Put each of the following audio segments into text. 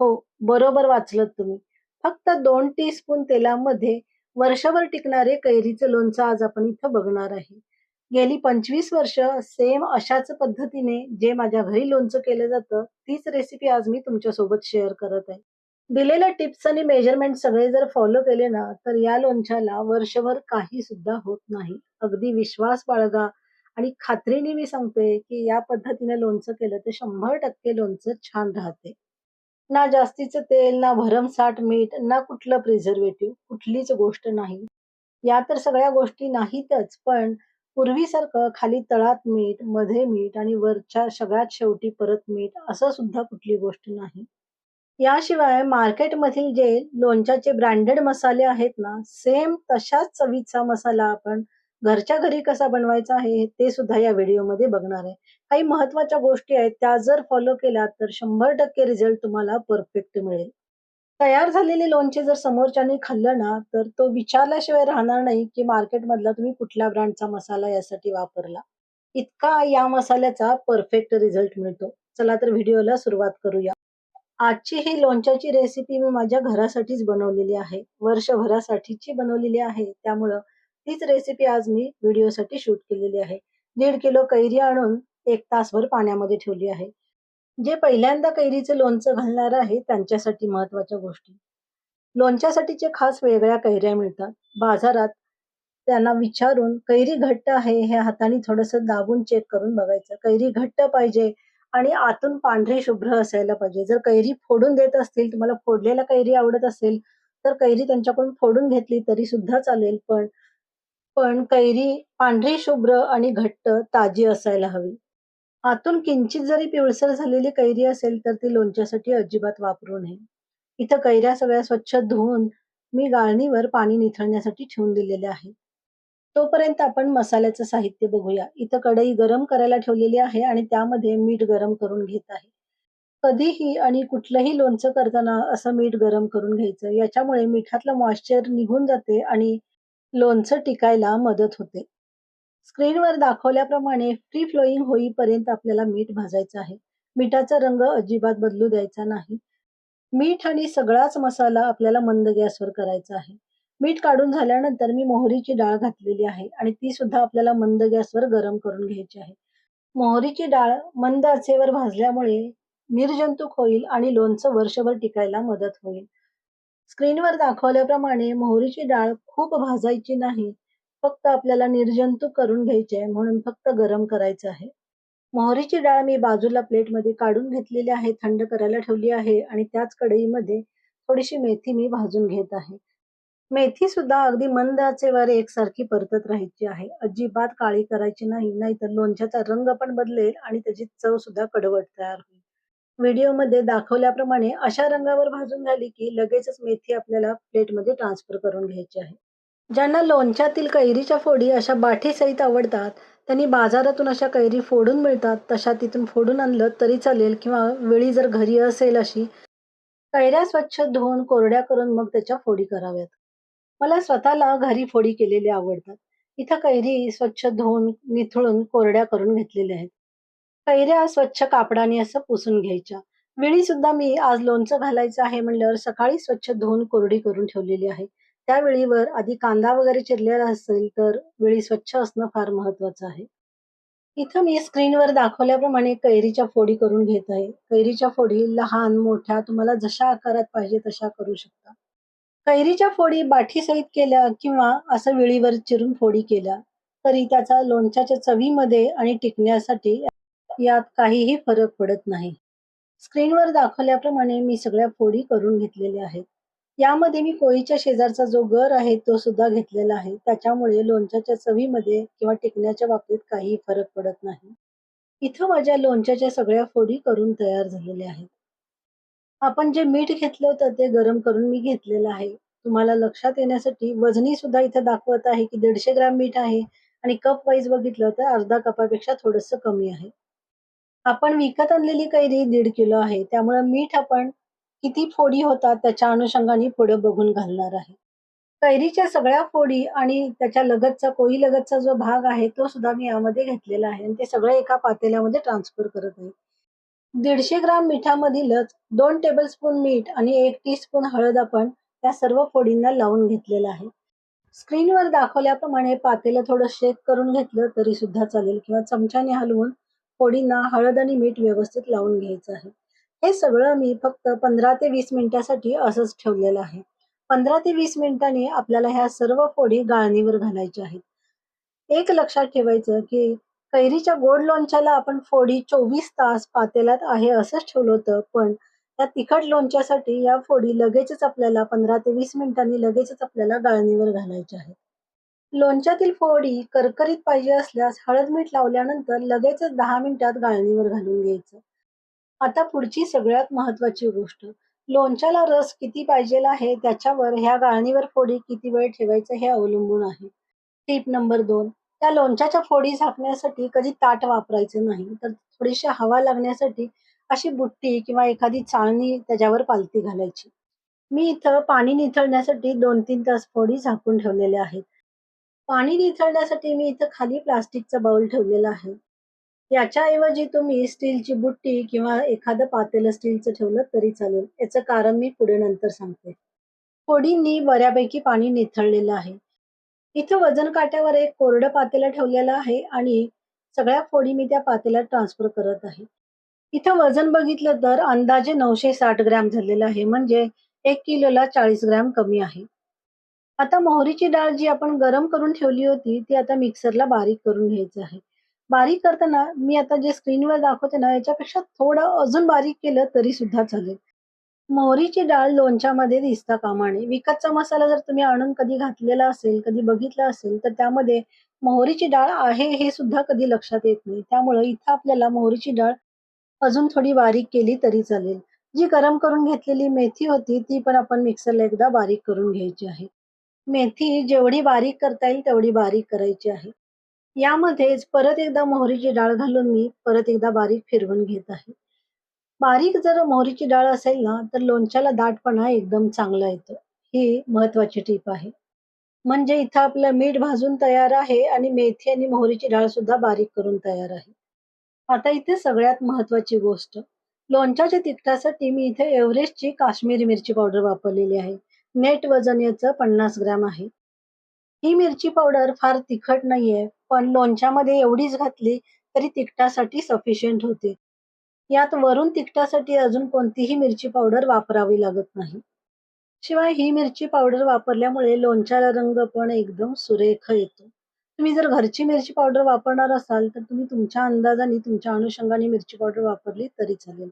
हो, बरोबर वाचलत तुम्ही. फक्त 2 टीस्पून तेलामध्ये वर्षभर टिकणारे कैरीचं लोणचं आज आपण इथं बघणार आहे. गेली 25 वर्ष सेम अशाच पद्धतीने जे माझ्या घरी लोणचं केलं जातं, तीच रेसिपी आज मी तुमच्यासोबत शेअर करत आहे. दिलेल्या टिप्स आणि मेजरमेंट सगळे जर फॉलो केले ना, तर या लोणच्याला वर्षभर काही सुद्धा होत नाही. अगदी विश्वास बाळगा आणि खात्रीने मी सांगते, की या पद्धतीने लोणचं केलं तर 100% लोणचं छान राहते. ना जास्तीचं तेल, ना भरमसाठ मीठ, ना कुठलं प्रिझर्वेटिव्ह कुठलीच गोष्ट नाही. या तर सगळ्या गोष्टी नाहीतच, पण पूर्वीसारखं खाली तळात मीठ, मध्ये मीठ आणि वरच्या सगळ्यात शेवटी परत मीठ असं सुद्धा कुठली गोष्ट नाही. याशिवाय मार्केटमधील जे लोणच्याचे ब्रँडेड मसाले आहेत ना, सेम तशाच चवीचा मसाला आपण घरच्या घरी कसा बनवायचा आहे, ते सुद्धा या व्हिडिओमध्ये बघणार आहे. काही महत्त्वाच्या गोष्टी आहेत, त्या जर फॉलो केल्या तर 100% रिझल्ट तुम्हाला परफेक्ट मिळेल. तयार झालेले लोणचे जर समोरच्याने खाल्लं ना, तर तो विचारल्याशिवाय राहणार नाही, की मार्केटमधला तुम्ही कुठल्या ब्रँडचा मसाला यासाठी वापरला. इतका या मसाल्याचा परफेक्ट रिझल्ट मिळतो. चला तर व्हिडिओला सुरुवात करूया. आजची ही लोणच्याची रेसिपी मी माझ्या घरासाठीच बनवलेली आहे. वर्षभरासाठीची बनवलेली आहे. त्यामुळं तीच रेसिपी आज मी व्हिडिओसाठी शूट केलेली आहे. दीड किलो कैरी आणून एक तासभर पाण्यामध्ये ठेवली आहे. जे पहिल्यांदा कैरीचं लोणचं घालणार आहे त्यांच्यासाठी महत्त्वाच्या गोष्टी. लोणच्यासाठीचे खास वेगळ्या कैऱ्या मिळतात. बाजारात त्यांना विचारून कैरी घट्ट आहे हे हाताने थोडंसं दाबून चेक करून बघायचं. कैरी घट्ट पाहिजे आणि आतून पांढरी शुभ्र असायला पाहिजे. जर कैरी फोडून देत असतील, तुम्हाला फोडलेला कैरी आवडत असेल, तर कैरी त्यांच्याकडून फोडून घेतली तरी सुद्धा चालेल. पण पण कैरी पांढरी शुभ्र आणि घट्ट ताजी असायला हवी. आतून किंचित जरी पिवळसर झालेली कैरी असेल, तर ती लोणच्यासाठी अजिबात वापरू नये. इथं कैऱ्या सगळ्या स्वच्छ धुवून मी गाळणीवर पाणी निथळण्यासाठी ठेवून दिलेले आहे. तोपर्यंत आपण मसाल्याचं साहित्य बघूया. इथं कढई गरम करायला ठेवलेली आहे आणि त्यामध्ये मीठ गरम करून घेत आहे. कधीही आणि कुठलंही लोणचं करताना असं मीठ गरम करून घ्यायचं. याच्यामुळे मिठातलं मॉइश्चर निघून जाते आणि लोणचं टिकायला मदत होते. स्क्रीनवर दाखवल्याप्रमाणे फ्री फ्लोईंग होईपर्यंत आपल्याला मीठ भाजायचं आहे. मिठाचा रंग अजिबात बदलू द्यायचा नाही. मीठ आणि सगळाच मसाला आपल्याला मंद गॅसवर करायचा आहे. मीठ काढून झाल्यानंतर मी मोहरीची डाळ घातलेली आहे आणि ती सुद्धा आपल्याला मंद गॅसवर गरम करून घ्यायची आहे. मोहरीची डाळ मंद आचेवर भाजल्यामुळे निर्जंतुक होईल आणि लोणचं वर्षभर टिकायला मदत होईल. स्क्रीनवर दाखवल्याप्रमाणे मोहरीची डाळ खूप भाजायची नाही. फक्त आपल्याला निर्जंतुक करून घ्यायची आहे म्हणून फक्त गरम करायचं आहे. मोहरीची डाळ मी बाजूला प्लेटमध्ये काढून घेतलेली आहे, थंड करायला ठेवली आहे आणि त्याच कढईमध्ये थोडीशी मेथी मी भाजून घेत आहे. मेथी सुद्धा अगदी मंद आचेवर एकसारखी परतत राहायची आहे. अजिबात काळी करायची नाही, नाहीतर लोणच्याचा रंग पण बदलेल आणि त्याची चव सुद्धा कडवट तयार होईल. व्हिडिओमध्ये दाखवल्याप्रमाणे अशा रंगावर भाजून झाली की लगेचच मेथी आपल्याला प्लेटमध्ये ट्रान्सफर करून घ्यायची आहे. ज्यांना लोणच्यातील कैरीच्या फोडी अशा बाठीसहित आवडतात, त्यांनी बाजारातून अशा कैरी फोडून मिळतात, तशा तिथून फोडून आणलं तरी चालेल किंवा वेळी जर घरी असेल अशी, कैऱ्या स्वच्छ धुवून कोरड्या करून मग त्याच्या फोडी कराव्यात. मला स्वतःला घरी फोडी केलेली आवडतात. इथं कैरी स्वच्छ धुवून, निथळून कोरड्या करून घेतलेल्या आहेत. कैऱ्या स्वच्छ कापडाने असं पुसून घ्यायच्या. वेळी सुद्धा मी आज लोणचं घालायचं आहे म्हणल्यावर सकाळी स्वच्छ धुवून कोरडी करून ठेवलेली आहे. त्या वेळीवर आधी कांदा वगैरे चिरलेला असेल तर वेळी स्वच्छ असणं फार महत्त्वाचं आहे. इथं मी स्क्रीनवर दाखवल्याप्रमाणे कैरीच्या फोडी करून घेत आहे. कैरीच्या फोडी लहान, मोठ्या तुम्हाला जशा आकारात पाहिजे तशा करू शकता. कैरीच्या फोडी बाठीसहित केल्या किंवा असं वेळीवर चिरून फोडी केल्या, तरी त्याचा लोणच्याच्या चवीमध्ये आणि टिकण्यासाठी यात काहीही फरक पडत नाही. स्क्रीनवर दाखवल्याप्रमाणे मी सगळ्या फोडी करून घेतलेल्या आहेत. यामध्ये मी कोळीच्या शेजारचा जो गर आहे तो सुद्धा घेतलेला आहे. त्याच्यामुळे लोणच्याच्या चवीमध्ये किंवा टिकण्याच्या बाबतीत काहीही फरक पडत नाही. इथं माझ्या लोणच्याच्या सगळ्या फोडी करून तयार झालेल्या आहेत. आपण जे मीठ घेतलं होतं ते गरम करून मी घेतलेलं आहे. तुम्हाला लक्षात येण्यासाठी वजनी सुद्धा इथं दाखवत आहे की दीडशे ग्रॅम मीठ आहे आणि कप वाईज बघितलं तर अर्धा कपापेक्षा थोडंसं कमी आहे. आपण विकत आणलेली कैरी दीड किलो आहे. त्यामुळे मीठ आपण किती फोडी होतात त्याच्या अनुषंगाने पुढे बघून घालणार आहे. कैरीच्या सगळ्या फोडी आणि त्याच्या लगतचा पोळीलगतचा जो भाग आहे तो सुद्धा मी यामध्ये घेतलेला आहे आणि ते सगळं एका पातेल्यामध्ये ट्रान्सफर करत आहे. दीडशे ग्राम मिठामधीलच दोन टेबलस्पून मीठ आणि एक टीस्पून हळद आपण या सर्व फोडींना लावून घेतलेलं आहे स्क्रीनवर दाखवल्याप्रमाणे पातेलं थोडं शेक करून घेतलं तरी सुद्धा चालेल किंवा चमच्याने हलवून फोडींना हळद आणि मीठ व्यवस्थित लावून घ्यायचं आहे. हे सगळं मी फक्त पंधरा ते वीस मिनिटासाठी असंच ठेवलेलं आहे. पंधरा ते वीस मिनिटांनी आपल्याला ह्या सर्व फोडी गाळणीवर घालायच्या आहेत. एक लक्षात ठेवायचं की कैरीच्या गोड लोणच्याला आपण फोडी चोवीस तास पातेल्यात आहे असंच ठेवलं होतं पण या तिखट लोणच्यासाठी या फोडी लगेचच आपल्याला पंधरा ते वीस मिनिटांनी लगेचच आपल्याला गाळणीवर घालायच्या आहेत. लोणच्यातील फोडी करकरीत पाहिजे असल्यास हळद मीठ लावल्यानंतर लगेचच दहा मिनिटात गाळणीवर घालून घ्यायचं. आता पुढची सगळ्यात महत्वाची गोष्ट लोणच्याला रस किती पाहिजे आहे त्याच्यावर ह्या गाळणीवर फोडी किती वेळ ठेवायचं हे अवलंबून आहे. टीप नंबर दोन त्या लोणच्याच्या फोडी झाकण्यासाठी कधी ताट वापरायचं नाही तर थोडीशी हवा लागण्यासाठी अशी बुट्टी किंवा एखादी चाळणी त्याच्यावर पालती घालायची. मी इथं पाणी निथळण्यासाठी दोन तीन तास फोडी झाकून ठेवलेल्या आहेत. पाणी निथळण्यासाठी मी इथं खाली प्लास्टिकचा बाउल ठेवलेला आहे. याच्याऐवजी तुम्ही स्टीलची बुट्टी किंवा एखादं पातेलं स्टीलचं ठेवलं तरी चालेल. याचं कारण मी पुढे नंतर सांगते. फोडींनी बऱ्यापैकी पाणी निथळलेलं आहे. इथं वजन काट्यावर एक कोरडं पातेलं ठेवलेलं आहे आणि सगळ्या फोडी मी त्या पातेल्यात ट्रान्सफर करत आहे. इथं वजन बघितलं तर अंदाजे नऊशे साठ ग्रॅम झालेलं आहे. म्हणजे एक किलोला चाळीस ग्रॅम कमी आहे. आता मोहरीची डाळ जी आपण गरम करून ठेवली होती ती आता मिक्सरला बारीक करून घ्यायचं आहे. बारीक करताना मी आता जे स्क्रीनवर दाखवते ना याच्यापेक्षा थोडं अजून बारीक केलं तरी सुद्धा चालेल. मोहरीची डाळ लोणच्यामध्ये दिसता कामाने. विकतचा मसाला जर तुम्ही आणून कधी घातलेला असेल कधी बघितला असेल तर त्यामध्ये मोहरीची डाळ आहे हे सुद्धा कधी लक्षात येत नाही. त्यामुळे इथं आपल्याला मोहरीची डाळ अजून थोडी बारीक केली तरी चालेल. जी गरम करून घेतलेली मेथी होती ती पण आपण मिक्सरला एकदा बारीक करून घ्यायची आहे. मेथी जेवढी बारीक करता येईल तेवढी बारीक करायची आहे. यामध्येच परत एकदा मोहरीची डाळ घालून मी परत एकदा बारीक फिरवून घेत आहे. बारीक जर मोहरीची डाळ असेल ना तर लोणच्याला दाटपणा एकदम चांगला येतो. ही महत्वाची टीप आहे. म्हणजे इथं आपलं मीठ भाजून तयार आहे आणि मेथी आणि मोहरीची डाळ सुद्धा बारीक करून तयार आहे. आता इथे सगळ्यात महत्वाची गोष्ट. लोणच्याच्या तिखटासाठी मी इथे एव्हरेस्टची काश्मीरी मिरची पावडर वापरलेली आहे. नेट वजन याचं पन्नास ग्रॅम आहे. ही मिरची पावडर फार तिखट नाहीये पण लोणच्यामध्ये एवढीच घातली तरी तिखटासाठी सफिशियंट होते. यात वरून तिखटासाठी अजून कोणतीही मिरची पावडर वापरावी लागत नाही. शिवाय ही मिरची पावडर वापरल्यामुळे लोणच्याला रंग पण एकदम सुरेख येतो. तुम्ही जर घरची मिरची पावडर वापरणार असाल तर तुम्ही तुमच्या अंदाजाने तुमच्या अनुषंगाने मिरची पावडर वापरली तरी चालेल.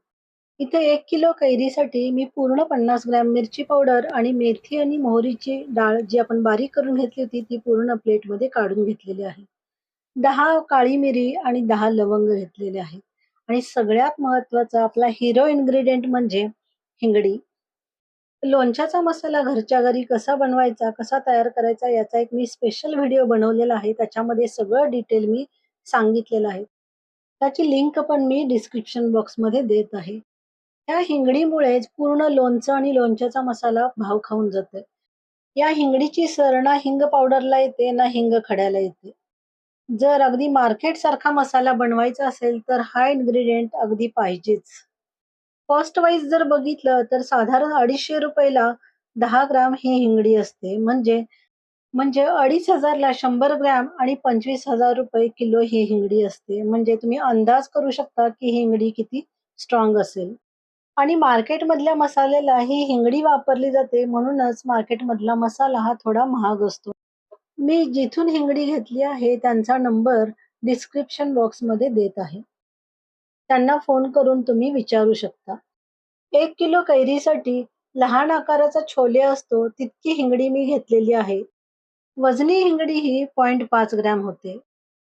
इथे एक किलो कैरीसाठी मी पूर्ण पन्नास ग्रॅम मिरची पावडर आणि मेथी आणि मोहरीची डाळ जी आपण बारीक करून घेतली होती ती पूर्ण प्लेटमध्ये काढून घेतलेली आहे. दहा काळी मिरी आणि दहा लवंग घेतलेले आहेत. आणि सगळ्यात महत्त्वाचा आपला हिरो इन्ग्रेडियंट म्हणजे हिंगडी. लोणच्याचा मसाला घरच्या घरी कसा बनवायचा कसा तयार करायचा याचा एक मी स्पेशल व्हिडिओ बनवलेला आहे. त्याच्यामध्ये सगळं डिटेल मी सांगितलेलं आहे. त्याची लिंक पण मी डिस्क्रिप्शन बॉक्समध्ये देत आहे. या हिंगडीमुळेच पूर्ण लोणचं आणि लोणच्याचा मसाला भाव खाऊन जाते या हिंगडीची सर ना हिंग पावडरला येते ना हिंग खड्याला येते. जर अगदी मार्केट सारखा मसाला बनवायचा असेल तर हा इन्ग्रेडियंट अगदी पाहिजेच. कॉस्ट वाईज जर बघितलं तर साधारण अडीचशे रुपयाला दहा ग्राम ही हिंगडी असते. म्हणजे म्हणजे अडीच हजारला शंभर ग्रॅम आणि पंचवीस हजार रुपये किलो ही हिंगडी असते. म्हणजे तुम्ही अंदाज करू शकता की हिंगडी किती स्ट्रॉंग असेल. आणि मार्केटमधल्या मसाल्याला ही हिंगडी वापरली जाते म्हणूनच मार्केटमधला मसाला हा थोडा महाग असतो. मी जिथून हिंगडी घेतली आहे त्यांचा नंबर डिस्क्रिप्शन बॉक्समध्ये देत आहे. त्यांना फोन करून तुम्ही विचारू शकता. एक किलो कैरीसाठी लहान आकाराचा छोले असतो तितकी हिंगडी मी घेतलेली आहे. वजनी हिंगडी ही पॉईंट पाच ग्रॅम होते.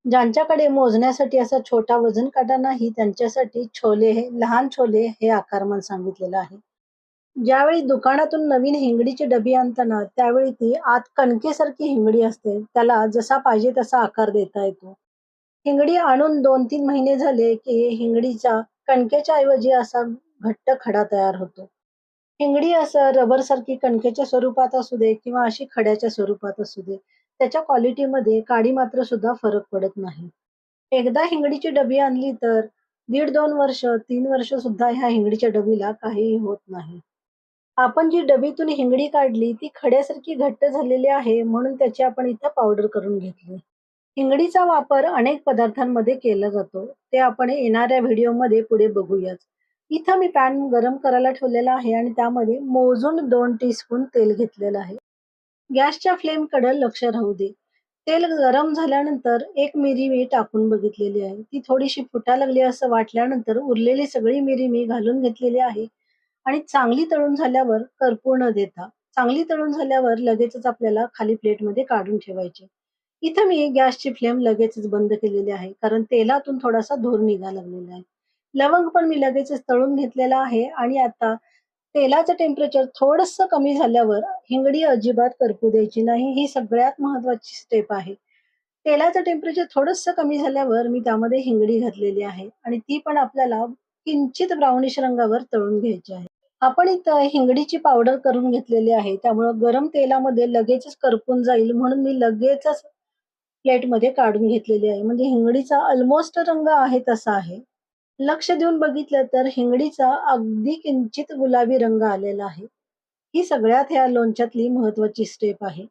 ज्यांच्याकडे मोजण्यासाठी असा छोटा वजन काटा नाही त्यांच्यासाठी छोले हे लहान छोले हे आकारमान सांगितलेलं आहे. ज्यावेळी दुकानातून नवीन हिंगडीची डबी आणताना त्यावेळी ती आत कणकेसारखी हिंगडी असते. त्याला जसा पाहिजे तसा आकार देता येतो. हिंगडी आणून दोन तीन महिने झाले की हिंगडीच्या कणकेच्या ऐवजी असा घट्ट खडा तयार होतो. हिंगडी असं रबर सारखी कणकेच्या स्वरूपात असू दे किंवा अशी खड्याच्या स्वरूपात असू दे त्याच्या क्वालिटीमध्ये काडी मात्र सुद्धा फरक पडत नाही. एकदा हिंगडीची डबी आणली तर दीड दोन वर्ष तीन वर्ष सुद्धा ह्या हिंगडीच्या डबीला काहीही होत नाही. आपण जी डबीतून हिंगडी काढली ती खड्यासारखी घट्ट झालेली आहे म्हणून त्याची आपण इथं पावडर करून घेतली. हिंगडीचा वापर अनेक पदार्थांमध्ये केला जातो. ते आपण येणाऱ्या व्हिडिओमध्ये पुढे बघूयाच इथं मी पॅन गरम करायला ठेवलेला आहे आणि त्यामध्ये मोजून दोन टीस्पून तेल घेतलेलं आहे. गॅसच्या फ्लेमकडे लक्ष राहू दे. तेल गरम झाल्यानंतर एक मिरी मी टाकून बघितलेली आहे. ती थोडीशी फुटा लागली असं वाटल्यानंतर उरलेली सगळी मिरी मी घालून घेतलेली आहे आणि चांगली तळून झाल्यावर कर्पूर न देता चांगली तळून झाल्यावर लगेचच आपल्याला खाली प्लेटमध्ये काढून ठेवायची. इथं मी गॅसची फ्लेम लगेचच बंद केलेली आहे कारण तेलातून थोडासा धूर निघा लागलेला आहे. लवंग पण मी लगेचच तळून घेतलेला आहे आणि आता तेलाचं टेम्परेचर थोडस कमी झाल्यावर हिंगडी अजिबात करपू द्यायची नाही ही सगळ्यात महत्वाची स्टेप आहे. तेलाचं टेम्परेचर थोडस कमी झाल्यावर मी त्यामध्ये हिंगडी घातलेली आहे आणि ती पण आपल्याला किंचित ब्राउनिश रंगावर तळून घ्यायची आहे. आपण इथं हिंगडीची पावडर करून घेतलेली आहे त्यामुळं गरम तेलामध्ये लगेचच करपून जाईल म्हणून मी लगेचच प्लेटमध्ये काढून घेतलेली आहे. म्हणजे हिंगडीचा ऑलमोस्ट रंग आहे तसा आहे. लक्ष देऊन बघितलं तर हिंगडीचा अगदी किंचित गुलाबी रंग आलेला आहे. ही सगळ्यात ह्या लोणच्यातली महत्वाची स्टेप आहे.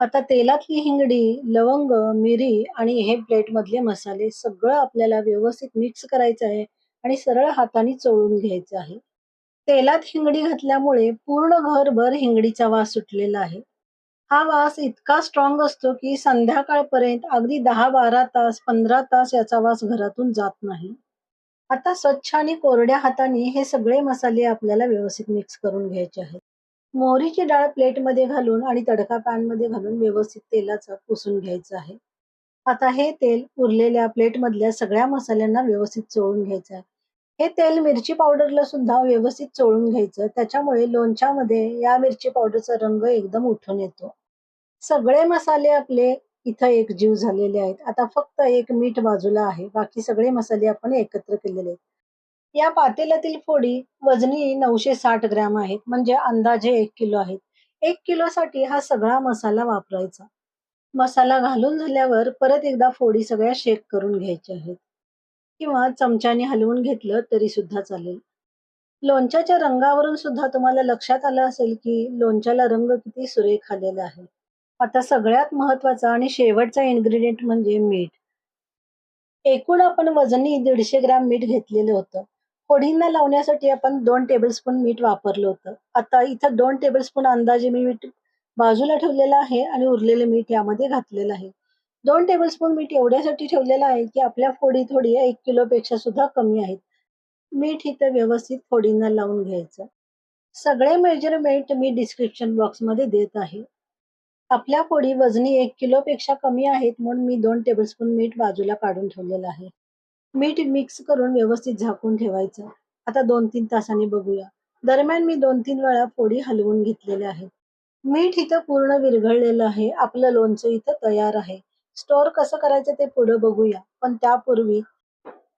आता तेलातली हिंगडी लवंग मिरी आणि हे प्लेट मधले मसाले सगळं आपल्याला व्यवस्थित मिक्स करायचं आहे आणि सरळ हाताने चोळून घ्यायचं आहे. तेलात हिंगडी घातल्यामुळे पूर्ण घरभर हिंगडीचा वास सुटलेला आहे. हा वास इतका स्ट्रॉंग असतो की संध्याकाळपर्यंत अगदी दहा बारा तास पंधरा तास याचा वास घरातून जात नाही. आता स्वच्छ आणि कोरड्या हाताने हे सगळे मसाले आपल्याला व्यवस्थित मिक्स करून घ्यायचे आहेत. मोहरीची डाळ प्लेटमध्ये घालून आणि तडका पॅनमध्ये घालून व्यवस्थित तेलाचं पुसून घ्यायचं आहे. आता हे तेल उरलेल्या प्लेट मधल्या सगळ्या मसाल्यांना व्यवस्थित चोळून घ्यायचं आहे. हे तेल मिरची पावडरला सुद्धा व्यवस्थित चोळून घ्यायचं. त्याच्यामुळे लोणच्यामध्ये या मिरची पावडरचा रंग एकदम उठून येतो. सगळे मसाले आपले इथं एक जीव झालेले आहेत. आता फक्त एक मीठ बाजूला आहे. बाकी सगळे मसाले आपण एकत्र केलेले आहेत. या पातेल्यातील फोडी वजनी नऊशे साठ ग्रॅम आहेत. म्हणजे अंदाजे एक किलो आहेत. एक किलो साठी हा सगळा मसाला वापरायचा. मसाला घालून झाल्यावर परत एकदा फोडी सगळ्या शेक करून घ्यायच्या आहेत. किंवा चमच्याने हलवून घेतलं तरी सुद्धा चालेल. लोणच्याच्या रंगावरून सुद्धा तुम्हाला लक्षात आलं असेल की लोणच्याला रंग किती सुरेख आलेला आहे. आता सगळ्यात महत्त्वाचा आणि शेवटचा इन्ग्रेडियंट म्हणजे मीठ. एकूण आपण वजनी दीडशे ग्रॅम मीठ घेतलेलं होतं. फोडींना लावण्यासाठी आपण दोन टेबलस्पून मीठ वापरलं होतं. आता इथं दोन टेबलस्पून अंदाजे मी मीठ बाजूला ठेवलेलं आहे आणि उरलेलं मीठ यामध्ये घातलेलं आहे. दोन टेबलस्पून मीठ एवढ्यासाठी ठेवलेलं आहे की आपल्या फोडी थोडी एक किलोपेक्षा सुद्धा कमी आहेत. मीठ इथं व्यवस्थित फोडींना लावून घ्यायचं. सगळे मेजरमेंट मी डिस्क्रिप्शन बॉक्समध्ये देत आहे. आपल्या पोळी वजनी एक किलो पेक्षा कमी आहेत म्हणून मी दोन टेबलस्पून मीठ बाजूला काढून ठेवलेलं आहे. मीठ मिक्स करून व्यवस्थित झाकून ठेवायचं. आता दोन तीन तासांनी बघूया. दरम्यान मी दोन तीन वेळा पोळी हलवून घेतलेल्या आहेत मीठ इथं पूर्ण विरघळलेलं आहे. आपलं लोणचं इथं तयार आहे. स्टोअर कसं करायचं ते पुढे बघूया. पण त्यापूर्वी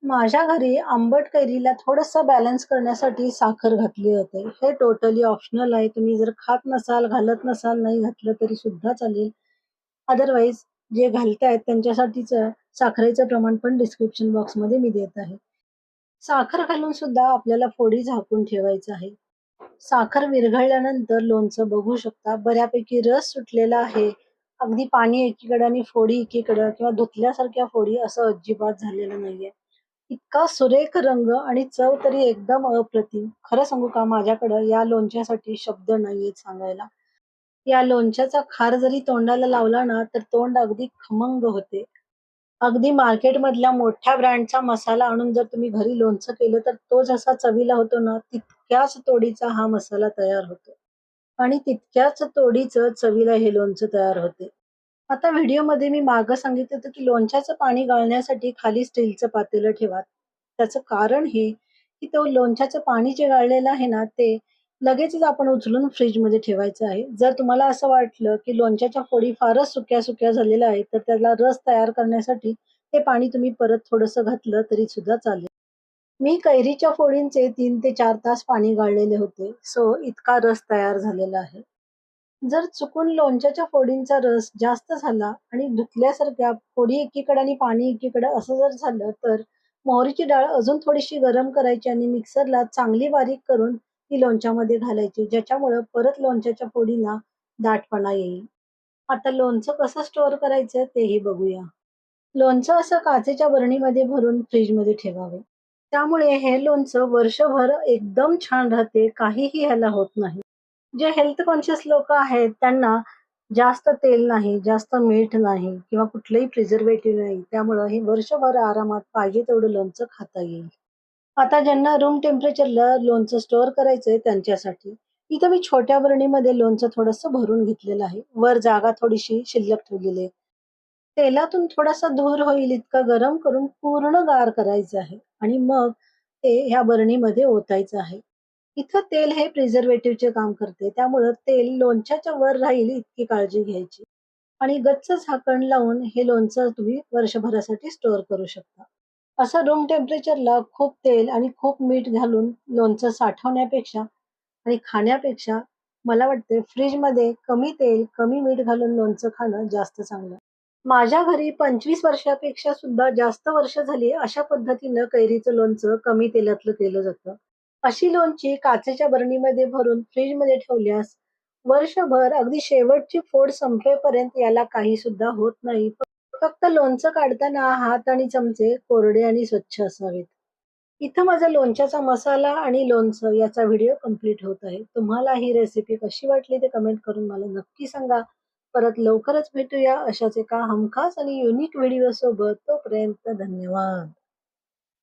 माझ्या घरी आंबट कैरीला थोडस बॅलन्स करण्यासाठी साखर घातली जाते हे टोटली ऑप्शनल आहे. तुम्ही जर खात नसाल घालत नसाल नाही घातलं तरी सुद्धा चालेल. अदरवाईज जे घालतायत त्यांच्यासाठीच साखरेचं प्रमाण पण डिस्क्रिप्शन बॉक्समध्ये मी देत आहे. साखर घालून सुद्धा आपल्याला फोडी झाकून ठेवायचं आहे. साखर विरघळल्यानंतर लोणचं बघू शकता. बऱ्यापैकी रस सुटलेला आहे. अगदी पाणी एकीकडे आणि फोडी एकीकडं किंवा धुतल्यासारख्या फोडी असं अजिबात झालेलं नाहीये. इतका सुरेख रंग आणि चव तरी एकदम अप्रतिम. खरं सांगू का माझ्याकडं या लोणच्यासाठी शब्द नाहीयेत सांगायला. या लोणच्याचा खार जरी तोंडाला लावला ना तर तोंड अगदी खमंग होते. अगदी मार्केट मधल्या मोठ्या ब्रँडचा मसाला आणून जर तुम्ही घरी लोणचं केलं तर तो जसा चवीला होतो ना तितक्याच तोडीचा हा मसाला तयार होतो. आणि तितक्याच तोडीचं चवीला हे लोणचं तयार होते. आता व्हिडिओमध्ये मी मागं सांगितलं होतं की लोणच्याचं पाणी गाळण्यासाठी खाली स्टीलचं पातेलं ठेवा. त्याचं कारण हे की तो लोणच्याचं पाणी जे गाळलेलं आहे ना ते लगेचच आपण उचलून फ्रीजमध्ये ठेवायचं आहे. जर तुम्हाला असं वाटलं की लोणच्याच्या फोडी फारच सुक्या सुक्या झालेल्या आहेत तर त्याला रस तयार करण्यासाठी ते पाणी तुम्ही परत थोडंसं घातलं तरी सुद्धा चालेल. मी कैरीच्या फोडींचे तीन ते चार तास पाणी गाळलेले होते. सो इतका रस तयार झालेला आहे. जर चुकून लोणच्याच्या फोडींचा रस जास्त झाला आणि धुतल्यासारख्या फोडी एकीकडे आणि पाणी एकीकडे असं जर झालं तर मोहरीची डाळ अजून थोडीशी गरम करायची आणि मिक्सरला चांगली बारीक करून ती लोणच्यामध्ये घालायची ज्याच्यामुळं परत लोणच्याच्या फोडीला दाटपणा येईल. आता लोणचं कसं स्टोअर करायचं तेही बघूया. लोणचं असं काचेच्या बरणीमध्ये भरून फ्रीजमध्ये ठेवावे. त्यामुळे हे लोणचं वर्षभर एकदम छान राहते काहीही ह्याला होत नाही. जे हेल्थ कॉन्शियस लोक आहेत त्यांना जास्त तेल नाही जास्त मीठ नाही किंवा कुठलंही प्रिझर्वेटिव्ह नाही त्यामुळं हे वर्षभर आरामात पाहिजे तेवढं लोणचं खाता येईल. आता ज्यांना रूम टेम्परेचरला लोणचं स्टोअर करायचंय त्यांच्यासाठी इथं मी छोट्या बरणीमध्ये लोणचं थोडंसं भरून घेतलेलं आहे. वर जागा थोडीशी शिल्लक ठेवलेली आहे. तेलातून थोडासा धूर होईल इतका गरम करून पूर्ण गार करायचं आहे आणि मग ते ह्या बरणीमध्ये ओतायचं आहे. इथं तेल हे प्रिझर्वेटिव्हचे काम करते. त्यामुळं तेल लोणच्याच्या वर राहील इतकी काळजी घ्यायची. आणि गच्च झाकण लावून हे लोणचं तुम्ही वर्षभरासाठी स्टोअर करू शकता. असं रूम टेम्परेचरला खूप तेल आणि खूप मीठ घालून लोणचं साठवण्यापेक्षा आणि खाण्यापेक्षा मला वाटते फ्रीजमध्ये कमी तेल कमी मीठ घालून लोणचं खाणं जास्त चांगलं. माझ्या घरी पंचवीस वर्षापेक्षा सुद्धा जास्त वर्ष झाली अशा पद्धतीनं कैरीचं लोणचं कमी तेलातलं केलं जातं. अशी लोणची काचेच्या बरणीमध्ये भरून फ्रीजमध्ये ठेवल्यास वर्षभर अगदी शेवटची फोड संपेपर्यंत याला काही सुद्धा होत नाही. फक्त लोणचं काढताना हात आणि चमचे कोरडे आणि स्वच्छ असावेत. इथं माझा लोणच्याचा मसाला आणि लोणचं याचा व्हिडिओ कंप्लीट होत आहे. तुम्हाला ही रेसिपी कशी वाटली ते कमेंट करून मला नक्की सांगा. परत लवकरच भेटूया अशाच एका हमखास आणि युनिक व्हिडिओ सोबत तोपर्यंत धन्यवाद.